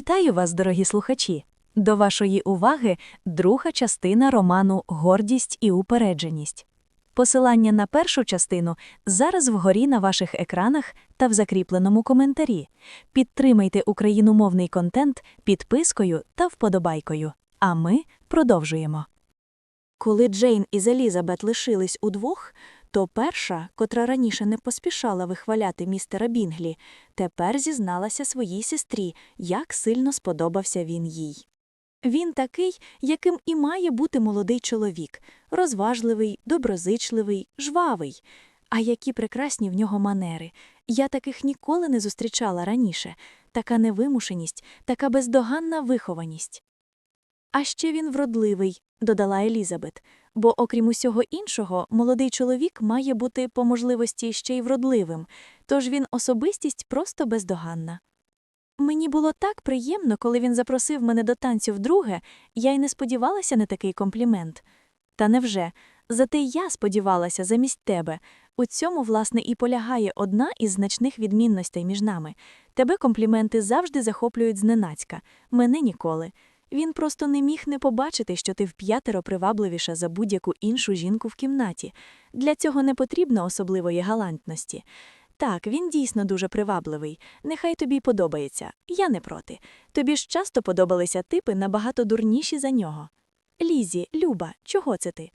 Вітаю вас, дорогі слухачі! До вашої уваги друга частина роману Гордість і упередженість. Посилання на першу частину зараз вгорі на ваших екранах та в закріпленому коментарі. Підтримайте україномовний контент підпискою та вподобайкою. А ми продовжуємо. Коли Джейн і Елізабет лишились удвох, то перша, котра раніше не поспішала вихваляти містера Бінглі, тепер зізналася своїй сестрі, як сильно сподобався він їй. Він такий, яким і має бути молодий чоловік розважливий, доброзичливий, жвавий. А які прекрасні в нього манери. Я таких ніколи не зустрічала раніше така невимушеність, така бездоганна вихованість. А ще він вродливий, додала Елізабет, бо, окрім усього іншого, молодий чоловік має бути по можливості ще й вродливим, тож він особистість просто бездоганна. Мені було так приємно, коли він запросив мене до танцю вдруге, я й не сподівалася на такий комплімент. Та невже? Зате я сподівалася замість тебе. У цьому, власне, і полягає одна із значних відмінностей між нами. Тебе компліменти завжди захоплюють зненацька, мене ніколи. Він просто не міг не побачити, що ти вп'ятеро привабливіша за будь-яку іншу жінку в кімнаті. Для цього не потрібно особливої галантності. Так, він дійсно дуже привабливий. Нехай тобі подобається. Я не проти. Тобі ж часто подобалися типи набагато дурніші за нього. Лізі, Люба, чого це ти?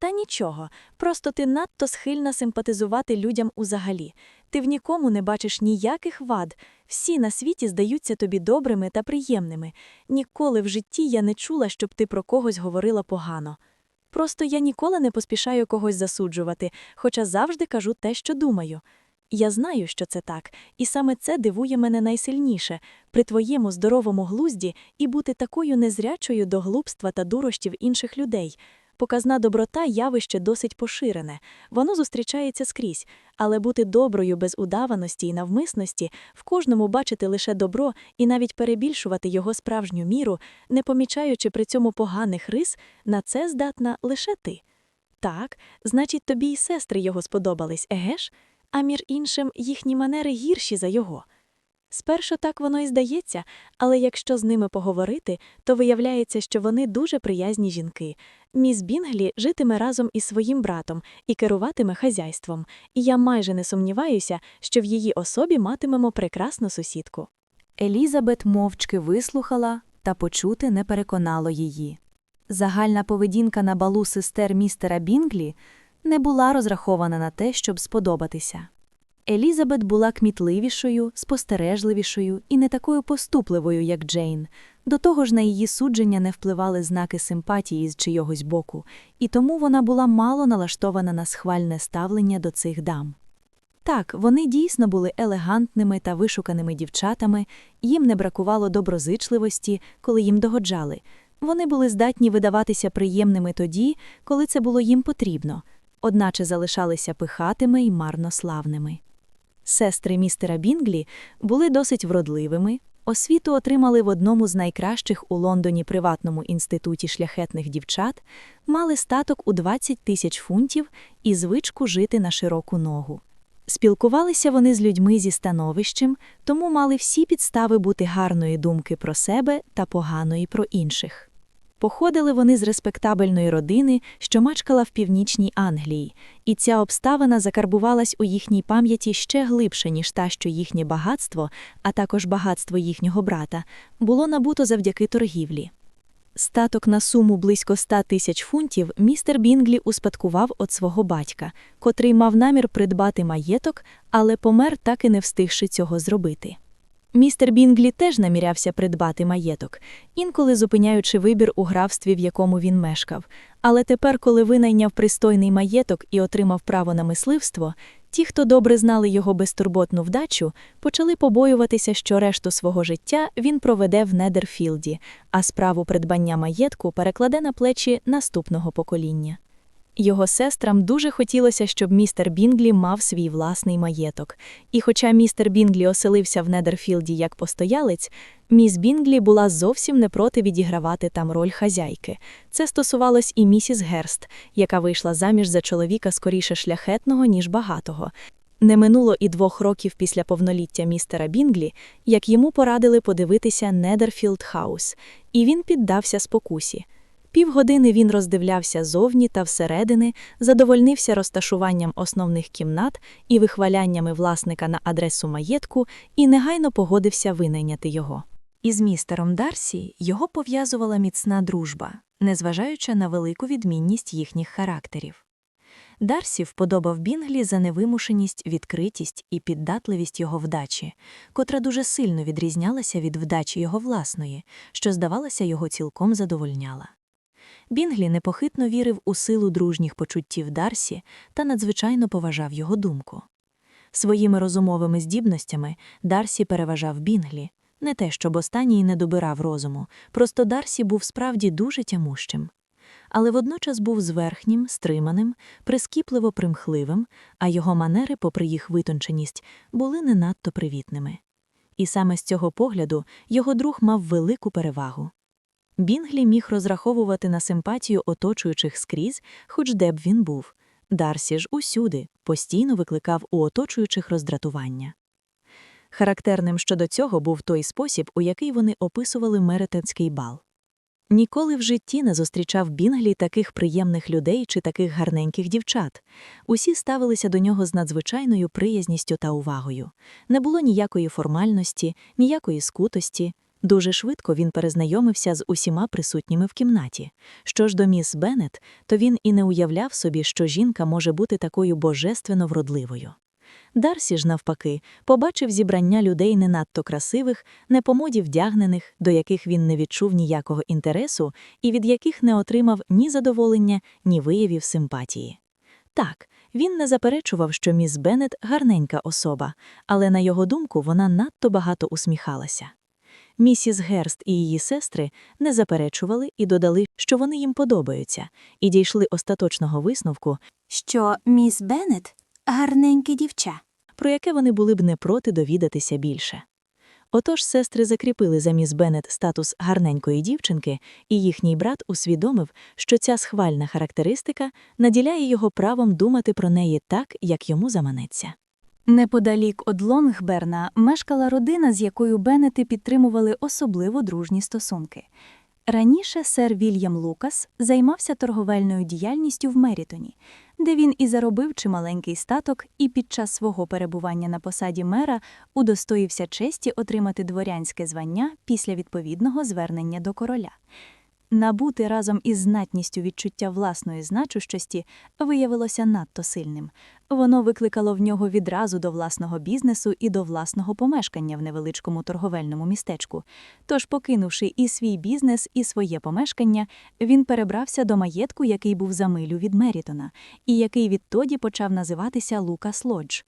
Та нічого, просто ти надто схильна симпатизувати людям узагалі. Ти в нікому не бачиш ніяких вад, всі на світі здаються тобі добрими та приємними. Ніколи в житті я не чула, щоб ти про когось говорила погано. Просто я ніколи не поспішаю когось засуджувати, хоча завжди кажу те, що думаю. Я знаю, що це так, і саме це дивує мене найсильніше при твоєму здоровому глузді і бути такою незрячою до глупства та дурощів інших людей. Показна доброта явище досить поширене, воно зустрічається скрізь, але бути доброю без удаваності і навмисності, в кожному бачити лише добро і навіть перебільшувати його справжню міру, не помічаючи при цьому поганих рис, на це здатна лише ти. Так, значить, тобі й сестри його сподобались, егеш? А між іншим, їхні манери гірші за його. Спершу так воно і здається, але якщо з ними поговорити, то виявляється, що вони дуже приязні жінки. Міс Бінглі житиме разом із своїм братом і керуватиме хазяйством, і я майже не сумніваюся, що в її особі матимемо прекрасну сусідку. Елізабет мовчки вислухала та почути не переконало її. Загальна поведінка на балу сестер містера Бінглі не була розрахована на те, щоб сподобатися. Елізабет була кмітливішою, спостережливішою і не такою поступливою, як Джейн. До того ж, на її судження не впливали знаки симпатії з чийогось боку, і тому вона була мало налаштована на схвальне ставлення до цих дам. Так, вони дійсно були елегантними та вишуканими дівчатами, їм не бракувало доброзичливості, коли їм догоджали. Вони були здатні видаватися приємними тоді, коли це було їм потрібно, одначе залишалися пихатими і марнославними. Сестри містера Бінглі були досить вродливими, освіту отримали в одному з найкращих у Лондоні приватному інституті шляхетних дівчат, мали статок у 20 тисяч фунтів і звичку жити на широку ногу. Спілкувалися вони з людьми зі становищем, тому мали всі підстави бути гарної думки про себе та поганої про інших. Походили вони з респектабельної родини, що мачкала в північній Англії, і ця обставина закарбувалась у їхній пам'яті ще глибше, ніж та, що їхнє багатство, а також багатство їхнього брата, було набуто завдяки торгівлі. Статок на суму близько ста тисяч фунтів містер Бінглі успадкував від свого батька, котрий мав намір придбати маєток, але помер, так і не встигши цього зробити. Містер Бінглі теж намірявся придбати маєток, інколи зупиняючи вибір у графстві, в якому він мешкав. Але тепер, коли винайняв пристойний маєток і отримав право на мисливство, ті, хто добре знали його безтурботну вдачу, почали побоюватися, що решту свого життя він проведе в Недерфілді, а справу придбання маєтку перекладе на плечі наступного покоління. Його сестрам дуже хотілося, щоб містер Бінглі мав свій власний маєток. І хоча містер Бінглі оселився в Недерфілді як постоялець, міс Бінглі була зовсім не проти відігравати там роль хазяйки. Це стосувалось і місіс Герст, яка вийшла заміж за чоловіка скоріше шляхетного, ніж багатого. Не минуло і двох років після повноліття містера Бінглі, як йому порадили подивитися Недерфілд Хаус, і він піддався спокусі. Півгодини він роздивлявся зовні та всередини, задовольнився розташуванням основних кімнат і вихваляннями власника на адресу маєтку і негайно погодився винайняти його. Із містером Дарсі його пов'язувала міцна дружба, незважаючи на велику відмінність їхніх характерів. Дарсі вподобав Бінглі за невимушеність, відкритість і піддатливість його вдачі, котра дуже сильно відрізнялася від вдачі його власної, що, здавалося, його цілком задовольняла. Бінглі непохитно вірив у силу дружніх почуттів Дарсі та надзвичайно поважав його думку. Своїми розумовими здібностями Дарсі переважав Бінглі, не те, щоб останній не добирав розуму, просто Дарсі був справді дуже тямущим. Але водночас був зверхнім, стриманим, прискіпливо примхливим, а його манери, попри їх витонченість, були не надто привітними. І саме з цього погляду його друг мав велику перевагу. Бінглі міг розраховувати на симпатію оточуючих скрізь, хоч де б він був. Дарсі ж усюди постійно викликав у оточуючих роздратування. Характерним щодо цього був той спосіб, у який вони описували меретенський бал. Ніколи в житті не зустрічав Бінглі таких приємних людей чи таких гарненьких дівчат. Усі ставилися до нього з надзвичайною приязністю та увагою. Не було ніякої формальності, ніякої скутості. Дуже швидко він перезнайомився з усіма присутніми в кімнаті. Що ж до міс Беннет, то він і не уявляв собі, що жінка може бути такою божественно вродливою. Дарсі ж, навпаки, побачив зібрання людей не надто красивих, не по моді вдягнених, до яких він не відчув ніякого інтересу і від яких не отримав ні задоволення, ні виявів симпатії. Так, він не заперечував, що міс Беннет гарненька особа, але, на його думку, вона надто багато усміхалася. Місіс Герст і її сестри не заперечували і додали, що вони їм подобаються, і дійшли остаточного висновку, що міс Беннет гарненьке дівча. про яке вони були б не проти довідатися більше. Отож сестри закріпили за міс Беннет статус гарненької дівчинки, і їхній брат усвідомив, що ця схвальна характеристика наділяє його правом думати про неї так, як йому заманеться. Неподалік од Лонгберна мешкала родина, з якою Беннети підтримували особливо дружні стосунки. Раніше сер Вільям Лукас займався торговельною діяльністю в Мерітоні, де він і заробив чималенький статок, і під час свого перебування на посаді мера удостоївся честі отримати дворянське звання після відповідного звернення до короля. Набути разом із знатністю відчуття власної значущості виявилося надто сильним. Воно викликало в нього відразу до власного бізнесу і до власного помешкання в невеличкому торговельному містечку. Тож, покинувши і свій бізнес, і своє помешкання, він перебрався до маєтку, який був за милю від Мерітона, і який відтоді почав називатися Лукас Лодж.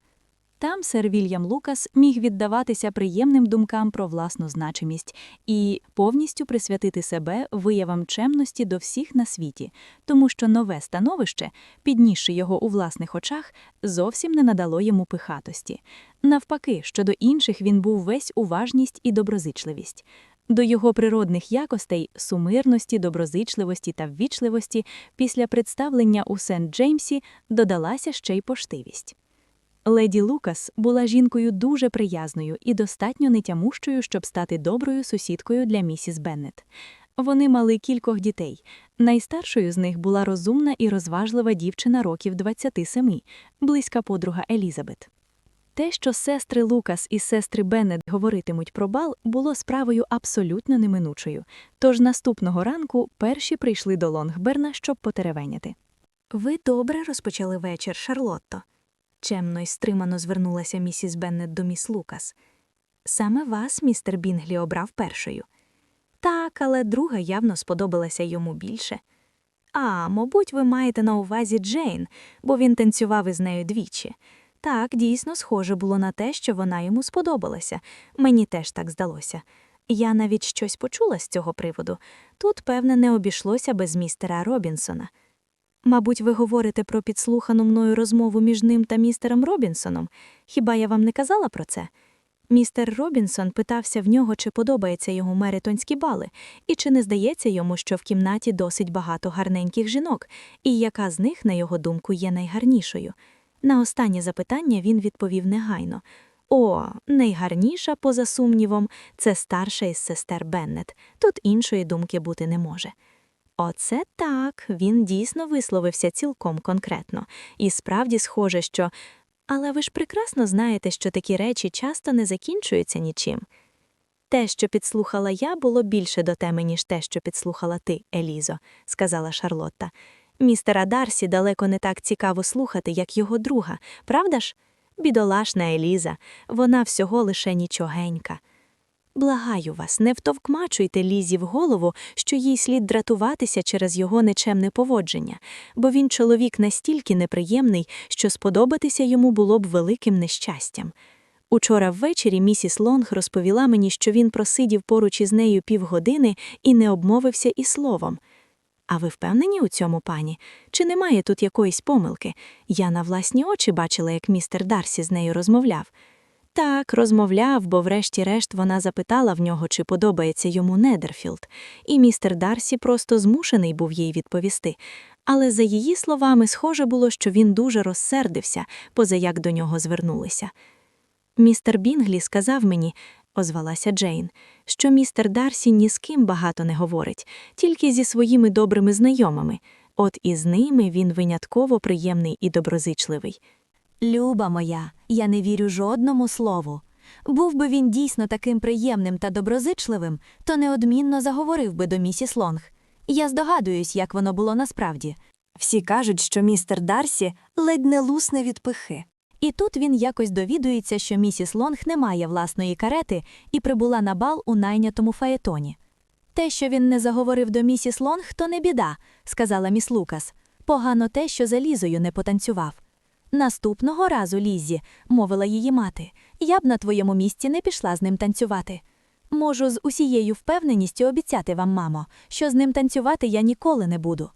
Там сер Вільям Лукас міг віддаватися приємним думкам про власну значимість і повністю присвятити себе виявам чемності до всіх на світі, тому що нове становище, піднісши його у власних очах, зовсім не надало йому пихатості. Навпаки, щодо інших він був весь уважність і доброзичливість. До його природних якостей сумирності, доброзичливості та ввічливості після представлення у Сент-Джеймсі додалася ще й поштивість. Леді Лукас була жінкою дуже приязною і достатньо нетямущою, щоб стати доброю сусідкою для місіс Беннет. Вони мали кількох дітей. Найстаршою з них була розумна і розважлива дівчина років 27, близька подруга Елізабет. Те, що сестри Лукас і сестри Беннет говоритимуть про бал, було справою абсолютно неминучою. Тож наступного ранку перші прийшли до Лонгберна, щоб потеревеняти. Ви добре розпочали вечір, Шарлотто. Чемно й стримано звернулася місіс Беннет до міс Лукас. Саме вас містер Бінглі обрав першою. Так, але друга явно сподобалася йому більше. А, мабуть, ви маєте на увазі Джейн, бо він танцював із нею двічі. Так, дійсно, схоже було на те, що вона йому сподобалася. Мені теж так здалося. Я навіть щось почула з цього приводу. Тут, певне, не обійшлося без містера Робінсона. Мабуть, ви говорите про підслухану мною розмову між ним та містером Робінсоном. Хіба я вам не казала про це? Містер Робінсон питався в нього, чи подобаються йому меритонські бали, і чи не здається йому, що в кімнаті досить багато гарненьких жінок, і яка з них, на його думку, є найгарнішою. На останнє запитання він відповів негайно. О, найгарніша, поза сумнівом, це старша із сестер Беннет. Тут іншої думки бути не може. Оце так, він дійсно висловився цілком конкретно. І справді схоже, що. Але ви ж прекрасно знаєте, що такі речі часто не закінчуються нічим. Те, що підслухала я, було більше до теми, ніж те, що підслухала ти, Елізо, сказала Шарлотта. Містера Дарсі далеко не так цікаво слухати, як його друга, правда ж? Бідолашна Еліза, вона всього лише нічогенька. Благаю вас, не втовкмачуйте Лізі в голову, що їй слід дратуватися через його нечемне поводження, бо він чоловік настільки неприємний, що сподобатися йому було б великим нещастям. Учора ввечері місіс Лонг розповіла мені, що він просидів поруч із нею півгодини і не обмовився і словом. А ви впевнені у цьому, пані? Чи немає тут якоїсь помилки? Я на власні очі бачила, як містер Дарсі з нею розмовляв. Так, розмовляв, бо врешті-решт вона запитала в нього, чи подобається йому Недерфілд, і містер Дарсі просто змушений був їй відповісти. Але за її словами, схоже було, що він дуже розсердився, поза як до нього звернулися. Містер Бінглі сказав мені, озвалася Джейн, що містер Дарсі ні з ким багато не говорить, тільки зі своїми добрими знайомими. От із ними він винятково приємний і доброзичливий. Люба моя, я не вірю жодному слову. Був би він дійсно таким приємним та доброзичливим, то неодмінно заговорив би до місіс Лонг. Я здогадуюсь, як воно було насправді. Всі кажуть, що містер Дарсі ледь не лусне від пихи. І тут він якось довідується, що місіс Лонг не має власної карети і прибула на бал у найнятому фаетоні. Те, що він не заговорив до місіс Лонг, то не біда, сказала міс Лукас. Погано те, що за Лізою не потанцював. Наступного разу, Лізі, мовила її мати, я б на твоєму місці не пішла з ним танцювати. Можу з усією впевненістю обіцяти вам, мамо, що з ним танцювати я ніколи не буду.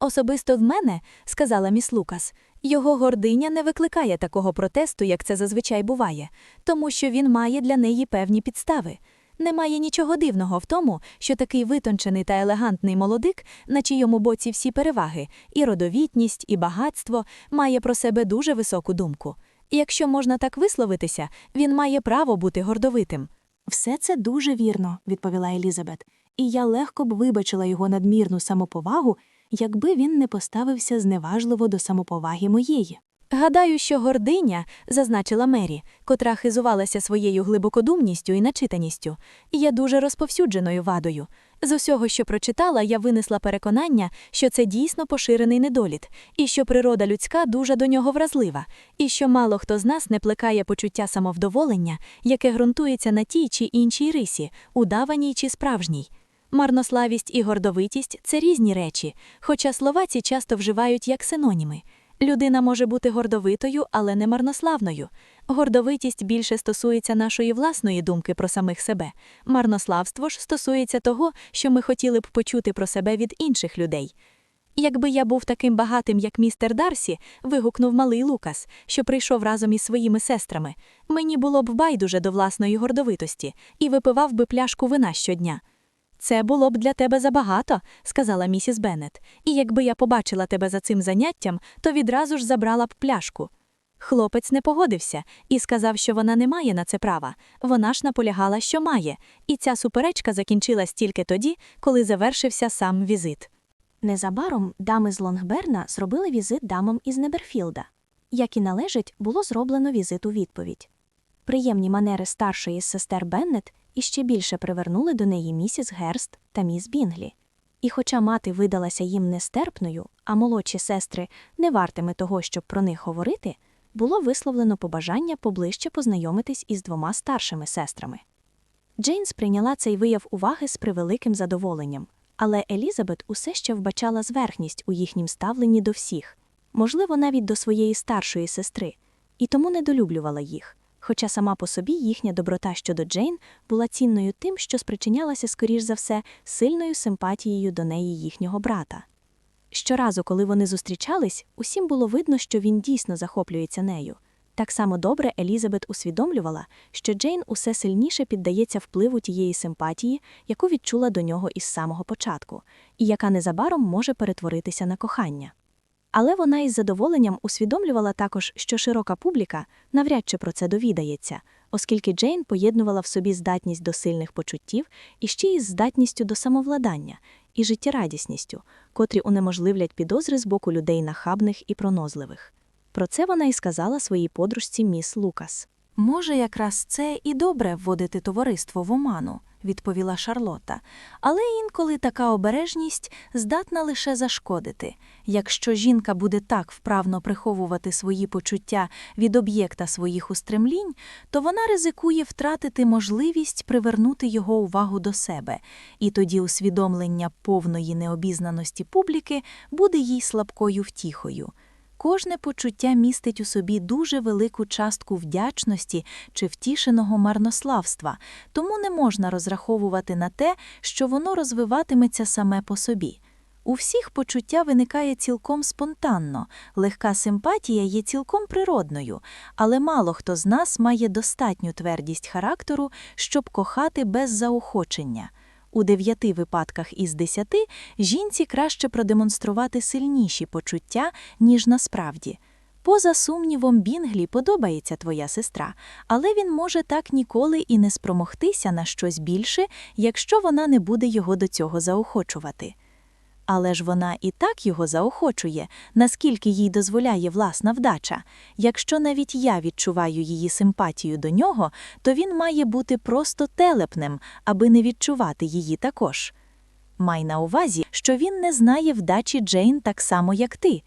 Особисто в мене, сказала міс Лукас, його гординя не викликає такого протесту, як це зазвичай буває, тому що він має для неї певні підстави. Немає нічого дивного в тому, що такий витончений та елегантний молодик, на чийому боці всі переваги, і родовітність, і багатство, має про себе дуже високу думку. І якщо можна так висловитися, він має право бути гордовитим. Все це дуже вірно, відповіла Елізабет, і я легко б вибачила його надмірну самоповагу, якби він не поставився зневажливо до самоповаги моєї. Гадаю, що гординя, зазначила Мері, котра хизувалася своєю глибокодумністю і начитаністю, є дуже розповсюдженою вадою. З усього, що прочитала, я винесла переконання, що це дійсно поширений недоліт, і що природа людська дуже до нього вразлива, і що мало хто з нас не плекає почуття самовдоволення, яке ґрунтується на тій чи іншій рисі, удаваній чи справжній. Марнославість і гордовитість це різні речі, хоча слова ці часто вживають як синоніми. Людина може бути гордовитою, але не марнославною. Гордовитість більше стосується нашої власної думки про самих себе. Марнославство ж стосується того, що ми хотіли б почути про себе від інших людей. Якби я був таким багатим, як містер Дарсі, вигукнув малий Лукас, що прийшов разом із своїми сестрами, мені було б байдуже до власної гордовитості і випивав би пляшку вина щодня. Це було б для тебе забагато, сказала місіс Беннет, і якби я побачила тебе за цим заняттям, то відразу ж забрала б пляшку. Хлопець не погодився і сказав, що вона не має на це права. Вона ж наполягала, що має, і ця суперечка закінчилась тільки тоді, коли завершився сам візит. Незабаром дами з Лонгберна зробили візит дамам із Неберфілда. Як і належить, було зроблено візит у відповідь. Приємні манери старшої з сестер Беннет іще більше привернули до неї місіс Герст та міс Бінглі. І хоча мати видалася їм нестерпною, а молодші сестри не вартими того, щоб про них говорити, було висловлено побажання поближче познайомитись із двома старшими сестрами. Джейн сприйняла цей вияв уваги з превеликим задоволенням, але Елізабет усе ще вбачала зверхність у їхнім ставленні до всіх, можливо, навіть до своєї старшої сестри, і тому недолюблювала їх хоча сама по собі їхня доброта щодо Джейн була цінною тим, що спричинялася, скоріш за все, сильною симпатією до неї їхнього брата. Щоразу, коли вони зустрічались, усім було видно, що він дійсно захоплюється нею. Так само добре Елізабет усвідомлювала, що Джейн усе сильніше піддається впливу тієї симпатії, яку відчула до нього із самого початку, і яка незабаром може перетворитися на кохання. Але вона із задоволенням усвідомлювала також, що широка публіка навряд чи про це довідається, оскільки Джейн поєднувала в собі здатність до сильних почуттів і ще й здатністю до самовладання і життєрадісністю, котрі унеможливлять підозри з боку людей нахабних і пронозливих. Про це вона і сказала своїй подружці міс Лукас. Може, якраз це і добре вводити товариство в оману, відповіла Шарлотта. Але інколи така обережність здатна лише зашкодити. Якщо жінка буде так вправно приховувати свої почуття від об'єкта своїх устремлінь, то вона ризикує втратити можливість привернути його увагу до себе, і тоді усвідомлення повної необізнаності публіки буде їй слабкою втіхою. Кожне почуття містить у собі дуже велику частку вдячності чи втішеного марнославства, тому не можна розраховувати на те, що воно розвиватиметься саме по собі. У всіх почуття виникає цілком спонтанно, легка симпатія є цілком природною, але мало хто з нас має достатню твердість характеру, щоб кохати без заохочення. У дев'яти випадках із десяти жінці краще продемонструвати сильніші почуття, ніж насправді. Поза сумнівом, Бінглі подобається твоя сестра, але він може так ніколи і не спромогтися на щось більше, якщо вона не буде його до цього заохочувати. Але ж вона і так його заохочує, наскільки їй дозволяє власна вдача. Якщо навіть я відчуваю її симпатію до нього, то він має бути просто телепнем, аби не відчувати її також. Май на увазі, що він не знає вдачі Джейн так само, як ти.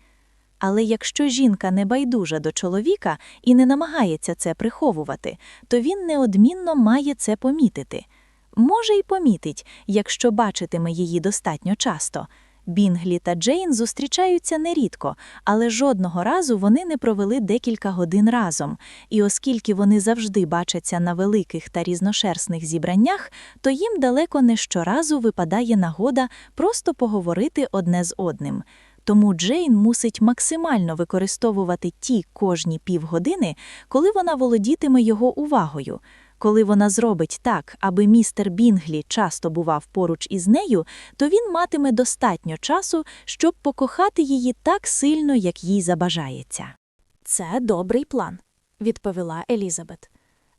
Але якщо жінка не байдужа до чоловіка і не намагається це приховувати, то він неодмінно має це помітити. Може, й помітить, якщо бачитиме її достатньо часто. Бінглі та Джейн зустрічаються нерідко, але жодного разу вони не провели декілька годин разом. І оскільки вони завжди бачаться на великих та різношерстних зібраннях, то їм далеко не щоразу випадає нагода просто поговорити одне з одним. Тому Джейн мусить максимально використовувати ті кожні півгодини, коли вона володітиме його увагою. Коли вона зробить так, аби містер Бінглі часто бував поруч із нею, то він матиме достатньо часу, щоб покохати її так сильно, як їй забажається. Це добрий план, відповіла Елізабет.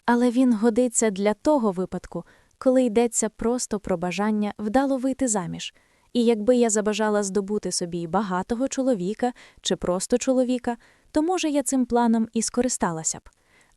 Але він годиться для того випадку, коли йдеться просто про бажання вдало вийти заміж. І якби я забажала здобути собі багатого чоловіка чи просто чоловіка, то може я цим планом і скористалася б.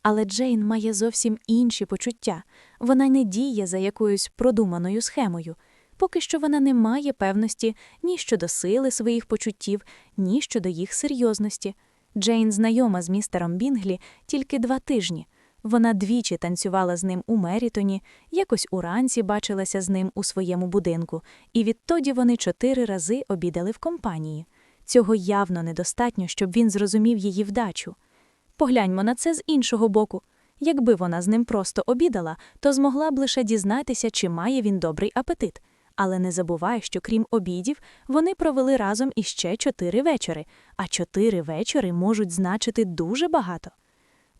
Але Джейн має зовсім інші почуття. Вона не діє за якоюсь продуманою схемою. Поки що вона не має певності ні щодо сили своїх почуттів, ні щодо їх серйозності. Джейн знайома з містером Бінглі тільки два тижні. Вона двічі танцювала з ним у Мерітоні, якось уранці бачилася з ним у своєму будинку, і відтоді вони чотири рази обідали в компанії. Цього явно недостатньо, щоб він зрозумів її вдачу. Погляньмо на це з іншого боку. Якби вона з ним просто обідала, то змогла б лише дізнатися, чи має він добрий апетит. Але не забувай, що крім обідів, вони провели разом іще чотири вечори, а чотири вечори можуть значити дуже багато.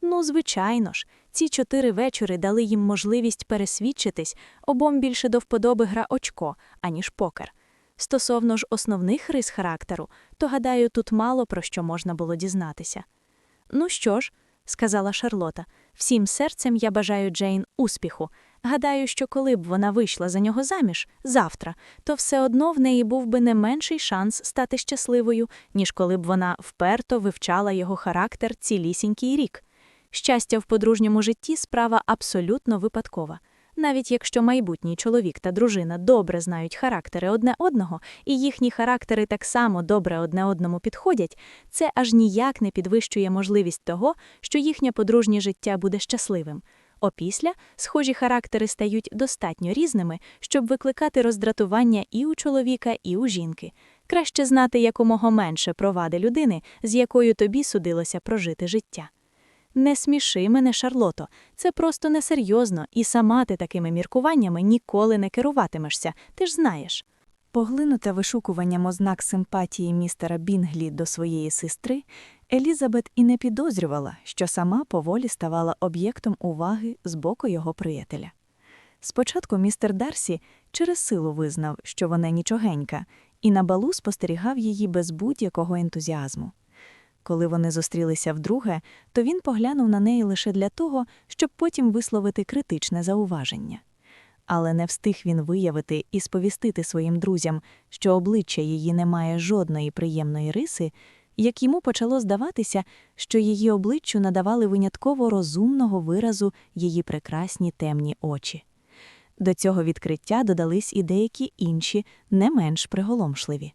Ну, звичайно ж, ці чотири вечори дали їм можливість пересвідчитись, обом більше до вподоби гра очко, аніж покер. Стосовно ж основних рис характеру, то гадаю, тут мало про що можна було дізнатися. Ну що ж, сказала Шарлота, всім серцем я бажаю Джейн успіху. Гадаю, що коли б вона вийшла за нього заміж завтра, то все одно в неї був би не менший шанс стати щасливою, ніж коли б вона вперто вивчала його характер цілісінький рік. Щастя в подружньому житті справа абсолютно випадкова. Навіть якщо майбутній чоловік та дружина добре знають характери одне одного, і їхні характери так само добре одне одному підходять, це аж ніяк не підвищує можливість того, що їхнє подружнє життя буде щасливим. Опісля схожі характери стають достатньо різними, щоб викликати роздратування і у чоловіка, і у жінки. Краще знати якомога менше провади людини, з якою тобі судилося прожити життя. Не сміши мене, Шарлото, це просто несерйозно, і сама ти такими міркуваннями ніколи не керуватимешся, ти ж знаєш. Поглинута вишукуванням ознак симпатії містера Бінглі до своєї сестри, Елізабет і не підозрювала, що сама поволі ставала об'єктом уваги з боку його приятеля. Спочатку містер Дарсі через силу визнав, що вона нічогенька, і на балу спостерігав її без будь-якого ентузіазму. Коли вони зустрілися вдруге, то він поглянув на неї лише для того, щоб потім висловити критичне зауваження. Але не встиг він виявити і сповістити своїм друзям, що обличчя її не має жодної приємної риси, як йому почало здаватися, що її обличчю надавали винятково розумного виразу її прекрасні темні очі. До цього відкриття додались і деякі інші, не менш приголомшливі.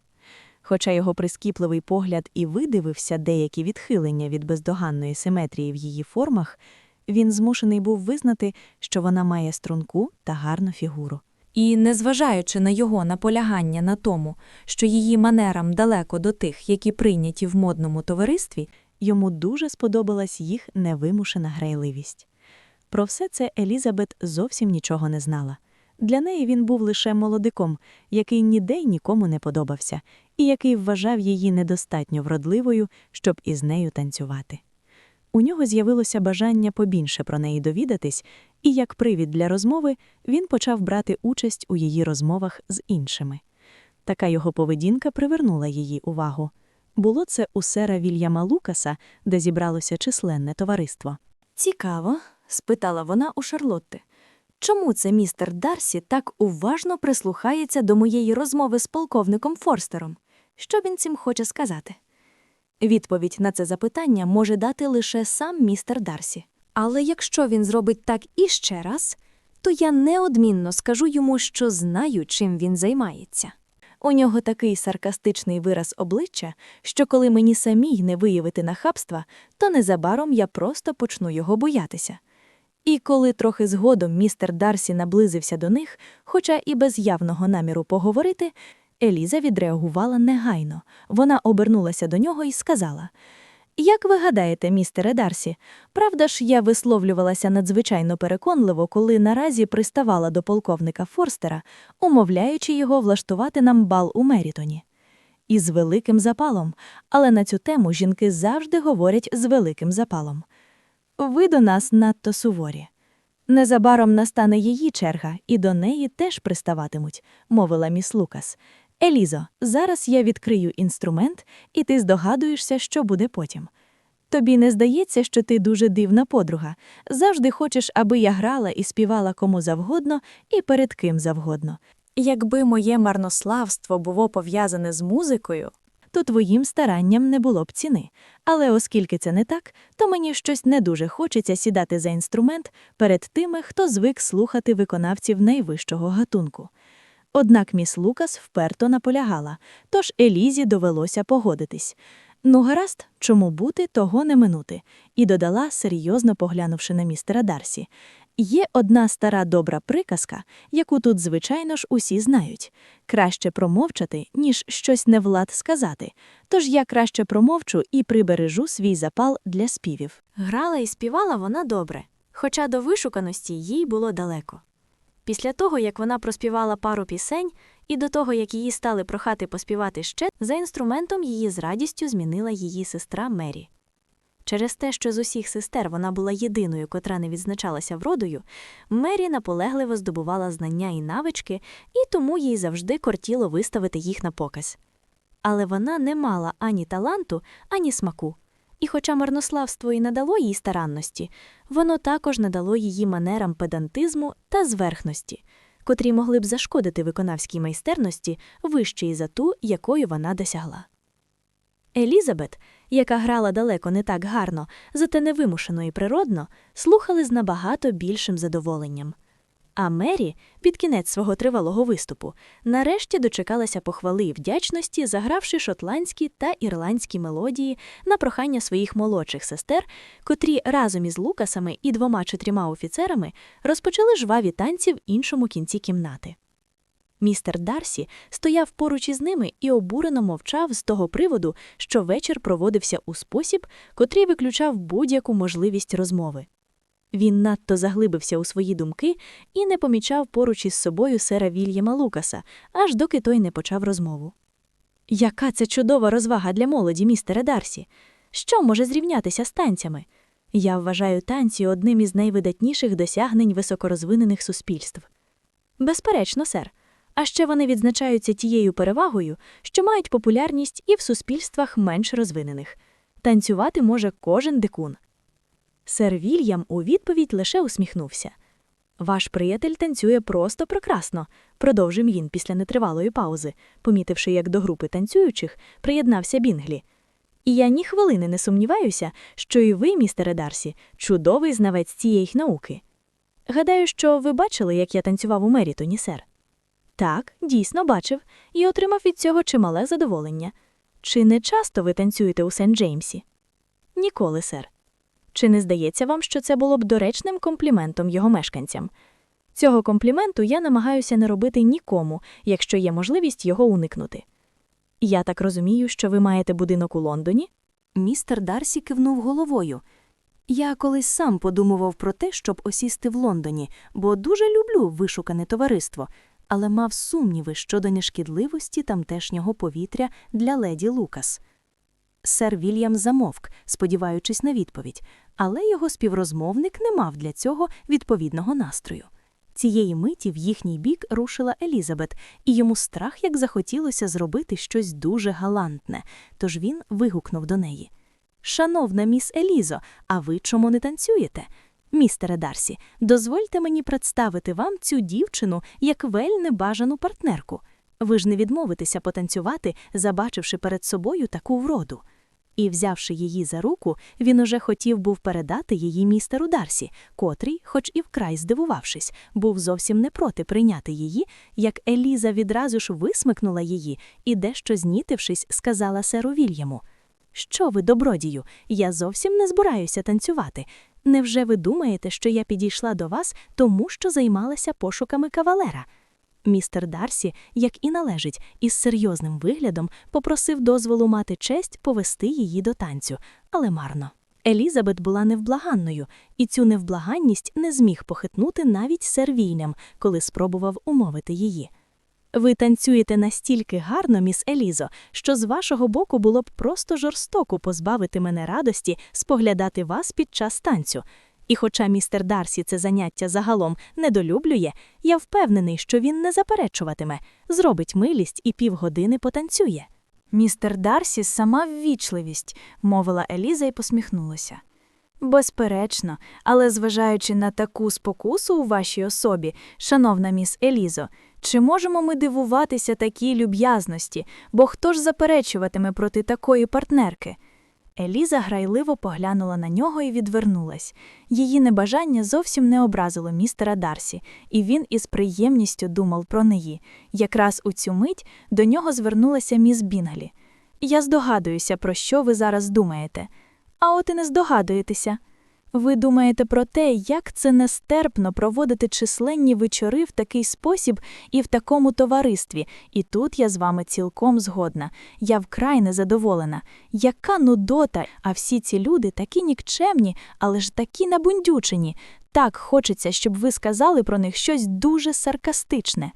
Хоча його прискіпливий погляд і видивився деякі відхилення від бездоганної симетрії в її формах, він змушений був визнати, що вона має струнку та гарну фігуру. І, незважаючи на його наполягання на тому, що її манерам далеко до тих, які прийняті в модному товаристві, Йому дуже сподобалась їх невимушена грайливість. Про все це Елізабет зовсім нічого не знала. Для неї він був лише молодиком, який ніде й нікому не подобався, і який вважав її недостатньо вродливою, щоб із нею танцювати. У нього з'явилося бажання побільше про неї довідатись, і як привід для розмови він почав брати участь у її розмовах з іншими. Така його поведінка привернула її увагу. Було це у сера Вільяма Лукаса, де зібралося численне товариство. Цікаво, спитала вона у Шарлотти. Чому це містер Дарсі так уважно прислухається до моєї розмови з полковником Форстером? Що він цим хоче сказати? Відповідь на це запитання може дати лише сам містер Дарсі. Але якщо він зробить так іще раз, то я неодмінно скажу йому, що знаю, чим він займається. У нього такий саркастичний вираз обличчя, що коли мені самій не виявити нахабства, то незабаром я просто почну його боятися. І коли трохи згодом містер Дарсі наблизився до них, хоча і без явного наміру поговорити, Еліза відреагувала негайно. Вона обернулася до нього і сказала: Як ви гадаєте, містере Дарсі, правда ж я висловлювалася надзвичайно переконливо, коли наразі приставала до полковника Форстера, умовляючи його влаштувати нам бал у Мерітоні. І з великим запалом, але на цю тему жінки завжди говорять з великим запалом. Ви до нас надто суворі. Незабаром настане її черга, і до неї теж приставатимуть, мовила міс Лукас. Елізо, зараз я відкрию інструмент, і ти здогадуєшся, що буде потім. Тобі не здається, що ти дуже дивна подруга. Завжди хочеш, аби я грала і співала кому завгодно і перед ким завгодно. Якби моє марнославство було пов'язане з музикою, то твоїм старанням не було б ціни. Але оскільки це не так, то мені щось не дуже хочеться сідати за інструмент перед тими, хто звик слухати виконавців найвищого гатунку. Однак міс Лукас вперто наполягала, тож Елізі довелося погодитись. Ну, гаразд, чому бути, того не минути, і додала, серйозно поглянувши на містера Дарсі. Є одна стара добра приказка, яку тут, звичайно ж, усі знають. Краще промовчати, ніж щось невлад сказати. Тож я краще промовчу і прибережу свій запал для співів. Грала і співала вона добре, хоча до вишуканості їй було далеко. Після того, як вона проспівала пару пісень, і до того, як її стали прохати поспівати ще, за інструментом її з радістю змінила її сестра Мері. Через те, що з усіх сестер вона була єдиною, котра не відзначалася вродою, Мері наполегливо здобувала знання і навички, і тому їй завжди кортіло виставити їх на показ. Але вона не мала ані таланту, ані смаку. І хоча марнославство і надало їй старанності, воно також надало її манерам педантизму та зверхності, котрі могли б зашкодити виконавській майстерності вищої за ту, якою вона досягла. Елізабет, яка грала далеко не так гарно, зате невимушено і природно, слухали з набагато більшим задоволенням. А Мері, під кінець свого тривалого виступу, нарешті дочекалася похвали і вдячності, загравши шотландські та ірландські мелодії на прохання своїх молодших сестер, котрі разом із Лукасами і двома чи трьома офіцерами розпочали жваві танці в іншому кінці кімнати. Містер Дарсі стояв поруч із ними і обурено мовчав з того приводу, що вечір проводився у спосіб, котрий виключав будь-яку можливість розмови. Він надто заглибився у свої думки і не помічав поруч із собою сера Вільяма Лукаса, аж доки той не почав розмову. Яка це чудова розвага для молоді, містере Дарсі! Що може зрівнятися з танцями? Я вважаю танці одним із найвидатніших досягнень високорозвинених суспільств. Безперечно, сер. А ще вони відзначаються тією перевагою, що мають популярність і в суспільствах менш розвинених. Танцювати може кожен дикун. Сер Вільям у відповідь лише усміхнувся. Ваш приятель танцює просто прекрасно, продовжив він після нетривалої паузи, помітивши, як до групи танцюючих приєднався Бінглі. І я ні хвилини не сумніваюся, що і ви, містере Дарсі, чудовий знавець цієї науки. Гадаю, що ви бачили, як я танцював у Мерітоні, сер. Так, дійсно бачив, і отримав від цього чимале задоволення. Чи не часто ви танцюєте у Сент Джеймсі? Ніколи, сер. Чи не здається вам, що це було б доречним компліментом його мешканцям? Цього компліменту я намагаюся не робити нікому, якщо є можливість його уникнути. Я так розумію, що ви маєте будинок у Лондоні? Містер Дарсі кивнув головою. Я колись сам подумував про те, щоб осісти в Лондоні, бо дуже люблю вишукане товариство, але мав сумніви щодо нешкідливості тамтешнього повітря для леді Лукас. Сер Вільям замовк, сподіваючись на відповідь, але його співрозмовник не мав для цього відповідного настрою. Цієї миті в їхній бік рушила Елізабет, і йому страх як захотілося зробити щось дуже галантне, тож він вигукнув до неї. Шановна міс Елізо, а ви чому не танцюєте? Містере Дарсі, дозвольте мені представити вам цю дівчину як вель небажану партнерку. Ви ж не відмовитеся потанцювати, забачивши перед собою таку вроду. І, взявши її за руку, він уже хотів був передати її містеру Дарсі, котрий, хоч і вкрай здивувавшись, був зовсім не проти прийняти її, як Еліза відразу ж висмикнула її і, дещо знітившись, сказала серу Вільяму. Що ви, добродію, я зовсім не збираюся танцювати. Невже ви думаєте, що я підійшла до вас тому, що займалася пошуками кавалера? Містер Дарсі, як і належить, із серйозним виглядом попросив дозволу мати честь повести її до танцю, але марно. Елізабет була невблаганною, і цю невблаганність не зміг похитнути навіть сер Вільям, коли спробував умовити її. Ви танцюєте настільки гарно, міс Елізо, що з вашого боку було б просто жорстоко позбавити мене радості споглядати вас під час танцю. І хоча містер Дарсі це заняття загалом недолюблює, я впевнений, що він не заперечуватиме, зробить милість і півгодини потанцює. Містер Дарсі сама ввічливість, мовила Еліза і посміхнулася. Безперечно, але зважаючи на таку спокусу у вашій особі, шановна міс Елізо, чи можемо ми дивуватися такій люб'язності, бо хто ж заперечуватиме проти такої партнерки? Еліза грайливо поглянула на нього і відвернулась. Її небажання зовсім не образило містера Дарсі, і він із приємністю думав про неї. Якраз у цю мить до нього звернулася міс Бінглі. Я здогадуюся, про що ви зараз думаєте. А от і не здогадуєтеся. Ви думаєте про те, як це нестерпно проводити численні вечори в такий спосіб і в такому товаристві, і тут я з вами цілком згодна. Я вкрай незадоволена. Яка нудота, а всі ці люди такі нікчемні, але ж такі набундючені. Так хочеться, щоб ви сказали про них щось дуже саркастичне.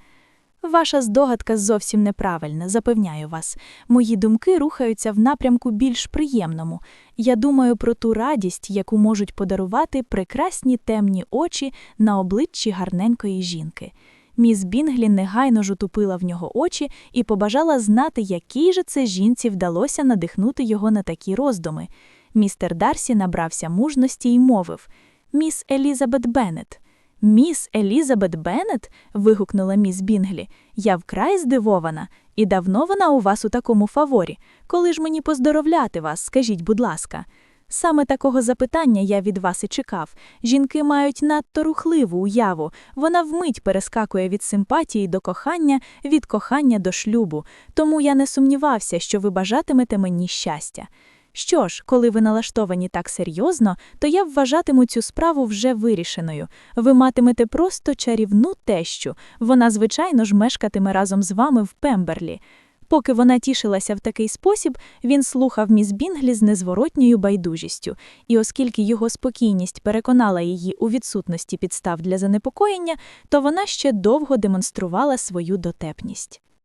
Ваша здогадка зовсім неправильна, запевняю вас. Мої думки рухаються в напрямку більш приємному. Я думаю про ту радість, яку можуть подарувати прекрасні темні очі на обличчі гарненької жінки. Міс Бінглі негайно ж утупила в нього очі і побажала знати, якій же це жінці вдалося надихнути його на такі роздуми. Містер Дарсі набрався мужності й мовив Міс Елізабет Беннет. Міс Елізабет Беннет? вигукнула міс Бінглі. Я вкрай здивована. І давно вона у вас у такому фаворі. Коли ж мені поздоровляти вас, скажіть, будь ласка. Саме такого запитання я від вас і чекав. Жінки мають надто рухливу уяву. Вона вмить перескакує від симпатії до кохання, від кохання до шлюбу. Тому я не сумнівався, що ви бажатимете мені щастя. Що ж, коли ви налаштовані так серйозно, то я вважатиму цю справу вже вирішеною. Ви матимете просто чарівну тещу. Вона, звичайно ж, мешкатиме разом з вами в Пемберлі. Поки вона тішилася в такий спосіб, він слухав міс Бінглі з незворотньою байдужістю, і оскільки його спокійність переконала її у відсутності підстав для занепокоєння, то вона ще довго демонструвала свою дотепність.